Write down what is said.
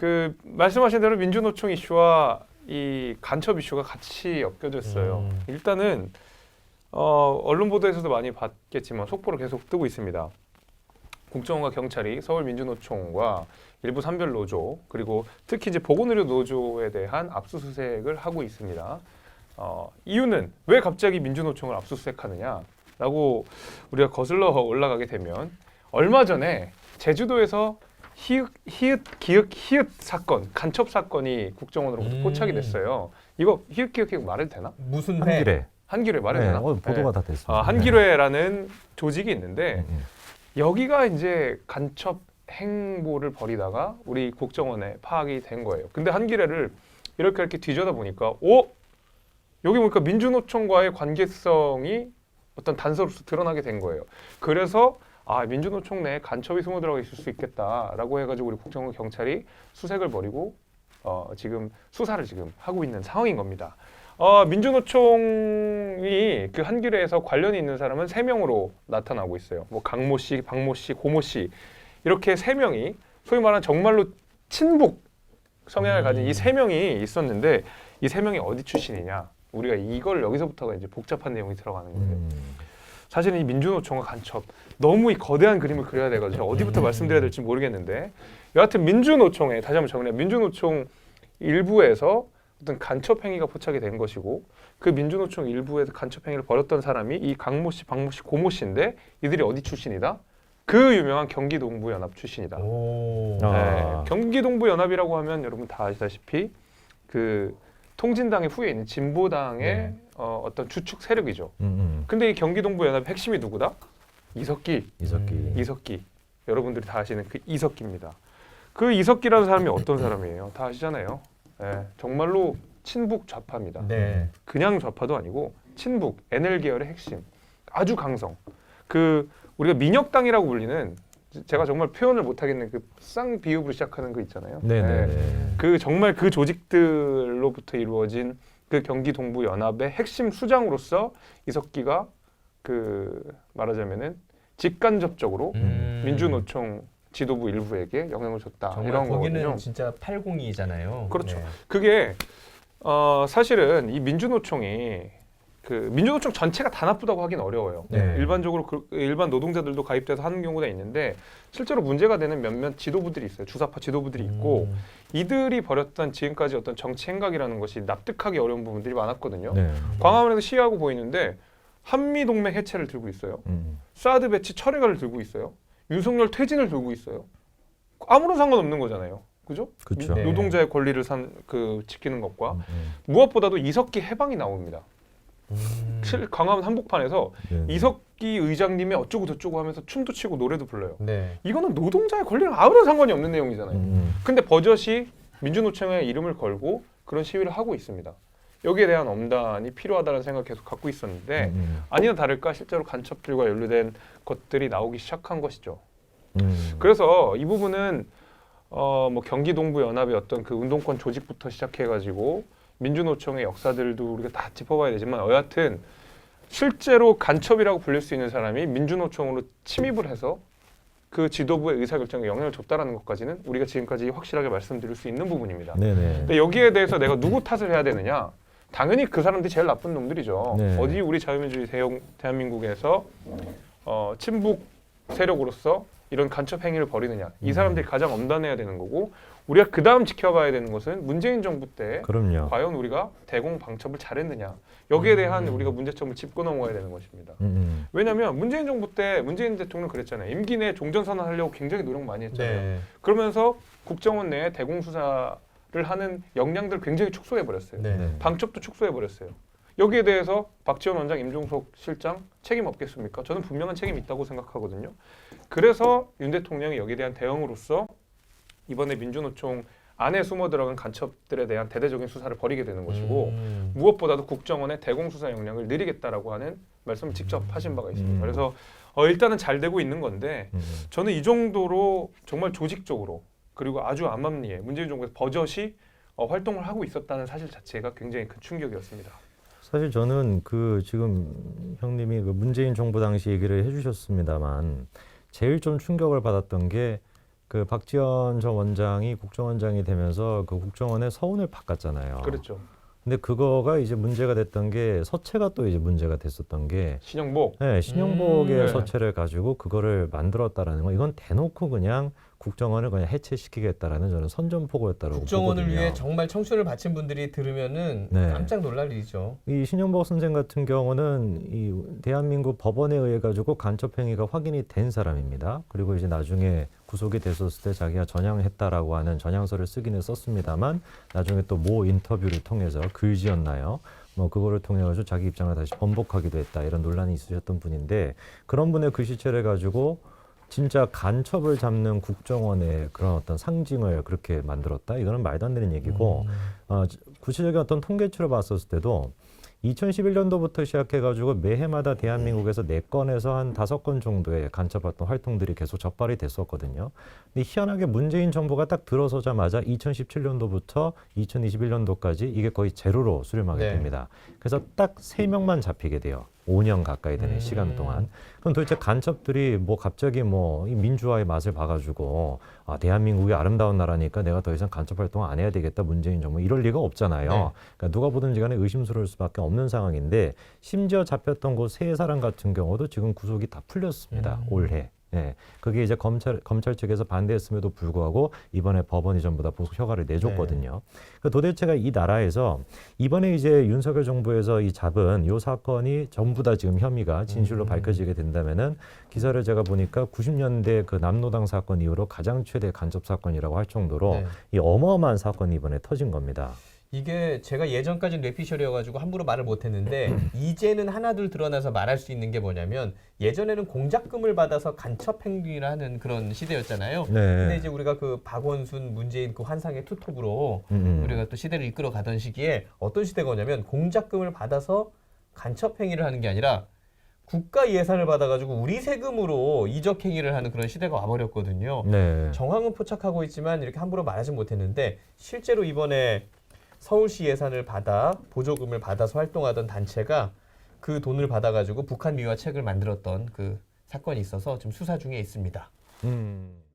그 말씀하신 대로 민주노총 이슈와 이 간첩 이슈가 같이 엮여져 있어요. 음. 일단은 어, 언론 보도에서도 많이 봤겠지만 속보로 계속 뜨고 있습니다. 국정원과 경찰이 서울 민주노총과 일부 산별 노조 그리고 특히 이제 보건의료 노조에 대한 압수수색을 하고 있습니다. 어, 이유는 왜 갑자기 민주노총을 압수수색하느냐라고 우리가 거슬러 올라가게 되면 얼마 전에 제주도에서 히읗, 히읗, 기읗, 히읗 사건, 간첩 사건이 국정원으로부터 음. 포착이 됐어요. 이거 히읗, 기읗, 기읗 말해도 되나? 무슨 회? 한길에 한기뢰 말해도 네, 되나? 어, 보도가 네. 다 됐습니다. 아, 한기뢰라는 조직이 있는데 네. 음, 여기가 이제 간첩 행보를 벌이다가 우리 국정원에 파악이 된 거예요. 근데 한기뢰를 이렇게 이렇게 뒤져다 보니까 오 여기 보니까 민주노총과의 관계성이 어떤 단서로서 드러나게 된 거예요. 그래서 아 민주노총 내에 간첩이 숨어 들어가 있을 수 있겠다라고 해가지고 우리 국정원 경찰이 수색을 벌이고 어, 지금 수사를 지금 하고 있는 상황인 겁니다. 어, 민주노총이 그 한기뢰에서 관련이 있는 사람은 세 명으로 나타나고 있어요. 뭐 강모 씨, 박모 씨, 고모 씨 이렇게 세 명이 소위 말하는 정말로 친북 성향을 가진 이 세 명이 있었는데 이 세 명이 어디 출신이냐? 우리가 이걸 여기서부터가 이제 복잡한 내용이 들어가는 거예요. 음. 사실은 이 민주노총과 간첩 너무 이 거대한 그림을 그려야 돼가지고 어디부터 음. 말씀드려야 될지 모르겠는데 여하튼 민주노총에 다시 한번 정리해 민주노총 일부에서 어떤 간첩 행위가 포착이 된 것이고 그 민주노총 일부에서 간첩 행위를 벌였던 사람이 이 강모 씨, 박모 씨, 고모 씨인데 이들이 어디 출신이다? 그 유명한 경기동부연합 출신이다. 오. 아. 네, 경기동부연합이라고 하면 여러분 다 아시다시피 그 통진당의 후에 있는 진보당의 네. 어, 어떤 주축 세력이죠. 음, 음. 근데 이 경기동부연합 핵심이 누구다? 이석기. 이석기. 음. 이석기. 여러분들이 다 아시는 그 이석기입니다. 그 이석기라는 사람이 어떤 사람이에요? 다 아시잖아요. 예, 정말로 친북 좌파입니다. 네. 그냥 좌파도 아니고 친북 NL 계열의 핵심. 아주 강성. 그 우리가 민혁당이라고 불리는 제가 정말 표현을 못 하겠는 그 쌍 비읍으로 시작하는 거 있잖아요. 네, 네, 예, 네. 그 정말 그 조직들로부터 이루어진 그 경기 동부 연합의 핵심 수장으로서 이석기가 그 말하자면은 직간접적으로 음. 민주노총 지도부 일부에게 영향을 줬다 이런 거기는 거거든요. 진짜 802잖아요. 그렇죠. 그게 어 사실은 이 민주노총이 그 민주노총 전체가 다 나쁘다고 하긴 어려워요. 네. 일반적으로 그 일반 노동자들도 가입돼서 하는 경우가 있는데 실제로 문제가 되는 몇몇 지도부들이 있어요. 주사파 지도부들이 있고 음. 이들이 벌였던 지금까지 어떤 정치 행각이라는 것이 납득하기 어려운 부분들이 많았거든요. 네. 광화문에서 시위하고 보이는데 한미 동맹 해체를 들고 있어요. 음. 사드 배치 철회가를 들고 있어요. 윤석열 퇴진을 들고 있어요. 아무런 상관없는 거잖아요. 그죠? 그렇죠. 네. 노동자의 권리를 산 그 지키는 것과 음, 음. 무엇보다도 이석기 해방이 나옵니다. 음. 실 광화문 한복판에서 네. 이석기 의장님의 어쩌고 저쩌고 하면서 춤도 추고 노래도 불러요. 네. 이거는 노동자의 권리랑 아무런 상관이 없는 내용이잖아요. 음, 근데 버젓이 민주노총의 이름을 걸고 그런 시위를 하고 있습니다. 여기에 대한 엄단이 필요하다는 생각 을 계속 갖고 음. 있었는데 음, 아니나 다를까 실제로 간첩들과 연루된 것들이 나오기 시작한 것이죠. 음. 그래서 이 부분은 어 뭐 경기 동부 연합의 어떤 그 운동권 조직부터 시작해 가지고 민주노총의 역사들도 우리가 다 짚어봐야 되지만 여하튼 실제로 간첩이라고 불릴 수 있는 사람이 민주노총으로 침입을 해서 그 지도부의 의사결정에 영향을 줬다라는 것까지는 우리가 지금까지 확실하게 말씀드릴 수 있는 부분입니다. 네네. 근데 여기에 대해서 내가 누구 탓을 해야 되느냐? 당연히 그 사람들이 제일 나쁜 놈들이죠. 네. 어디 우리 자유민주주의 대형, 대한민국에서 어, 친북 세력으로서 이런 간첩 행위를 벌이느냐? 이 음. 사람들이 가장 엄단해야 되는 거고 우리가 그 다음 지켜봐야 되는 것은 문재인 정부 때 그럼요. 과연 우리가 대공 방첩을 잘했느냐? 여기에 대한 음. 우리가 문제점을 짚고 넘어가야 되는 것입니다. 음, 음. 왜냐하면 문재인 정부 때 문재인 대통령 그랬잖아요. 임기 내에 종전선언 하려고 굉장히 노력 많이 했잖아요. 네. 그러면서 국정원 내에 대공 수사를 하는 역량들 굉장히 축소해 버렸어요. 네. 네. 방첩도 축소해 버렸어요. 여기에 대해서 박지원 원장, 임종석 실장 책임 없겠습니까? 저는 분명한 책임이 있다고 생각하거든요. 그래서 윤 대통령이 여기에 대한 대응으로서 이번에 민주노총 안에 숨어 들어간 간첩들에 대한 대대적인 수사를 벌이게 되는 것이고 음. 무엇보다도 국정원의 대공 수사 역량을 늘리겠다라고 하는 말씀을 직접 하신 바가 있습니다. 음. 그래서 어, 일단은 잘 되고 있는 건데 음. 저는 이 정도로 정말 조직적으로 그리고 아주 암암리에 문재인 정부에서 버젓이 어, 활동을 하고 있었다는 사실 자체가 굉장히 큰 충격이었습니다. 사실 저는 그 지금 형님이 그 문재인 정부 당시 얘기를 해주셨습니다만 제일 좀 충격을 받았던 게 그 박지원 전 원장이 국정원장이 되면서 그 국정원의 서운을 바꿨잖아요. 그렇죠. 근데 그거가 이제 문제가 됐던 게 서체가 또 이제 문제가 됐었던 게 신영복. 네, 신용복의 음, 네. 서체를 가지고 그거를 만들었다라는 건 이건 대놓고 그냥 국정원을 그냥 해체시키겠다라는 저는 선전포고였다라고 국정원을 보거든요. 위해 정말 청춘을 바친 분들이 들으면은 네. 깜짝 놀랄 일이죠. 이 신용복 선생 같은 경우는 이 대한민국 법원에 의해 가지고 간첩 행위가 확인이 된 사람입니다. 그리고 이제 나중에 구속이 됐었을 때 자기가 전향했다라고 하는 전향서를 쓰기는 썼습니다만 나중에 또 모 인터뷰를 통해서 글지였나요? 뭐 그거를 통해 가지고 자기 입장을 다시 번복하기도 했다 이런 논란이 있으셨던 분인데 그런 분의 글씨체를 가지고 진짜 간첩을 잡는 국정원의 그런 어떤 상징을 그렇게 만들었다 이거는 말도 안 되는 얘기고 어, 구체적인 어떤 통계치를 봤었을 때도 2011년도부터 시작해가지고 매해마다 대한민국에서 네 건에서 한 다섯 건 정도의 간첩 활동 활동들이 계속 적발이 됐었거든요. 근데 희한하게 문재인 정부가 딱 들어서자마자 2017년도부터 2021년도까지 이게 거의 제로로 수렴하게 네. 됩니다. 그래서 딱 세 명만 잡히게 돼요. 5년 가까이 되는 음. 시간 동안. 그럼 도대체 간첩들이 뭐 갑자기 뭐 이 민주화의 맛을 봐가지고 아 대한민국이 아름다운 나라니까 내가 더 이상 간첩 활동 안 해야 되겠다 문재인 정부 이럴 리가 없잖아요. 네. 그러니까 누가 보든지 간에 의심스러울 수밖에 없는 상황인데 심지어 잡혔던 그세 사람 같은 경우도 지금 구속이 다 풀렸습니다. 음. 올해. 예. 그게 이제 검찰 검찰 측에서 반대했음에도 불구하고 이번에 법원이 전부 다 보석 허가를 내줬거든요. 그 도대체가 이 나라에서 이번에 이제 윤석열 정부에서 이 잡은 요 사건이 전부 다 지금 혐의가 진실로 음. 밝혀지게 된다면은 기사를 제가 보니까 90년대 그 남노당 사건 이후로 가장 최대 간접 사건이라고 할 정도로 네. 이 어마어마한 사건이 이번에 터진 겁니다. 이게 제가 예전까지는 뇌피셜이어가지고 함부로 말을 못했는데 이제는 하나둘 드러나서 말할 수 있는 게 뭐냐면 예전에는 공작금을 받아서 간첩 행위를 하는 그런 시대였잖아요. 네. 근데 이제 우리가 그 박원순, 문재인 그 환상의 투톱으로 음, 음. 우리가 또 시대를 이끌어 가던 시기에 어떤 시대가 오냐면 공작금을 받아서 간첩 행위를 하는 게 아니라 국가 예산을 받아가지고 우리 세금으로 이적 행위를 하는 그런 시대가 와버렸거든요. 네. 정황은 포착하고 있지만 이렇게 함부로 말하지 못했는데 실제로 이번에 서울시 예산을 받아 보조금을 받아서 활동하던 단체가 그 돈을 받아가지고 북한 미화 책을 만들었던 그 사건이 있어서 지금 수사 중에 있습니다. 음.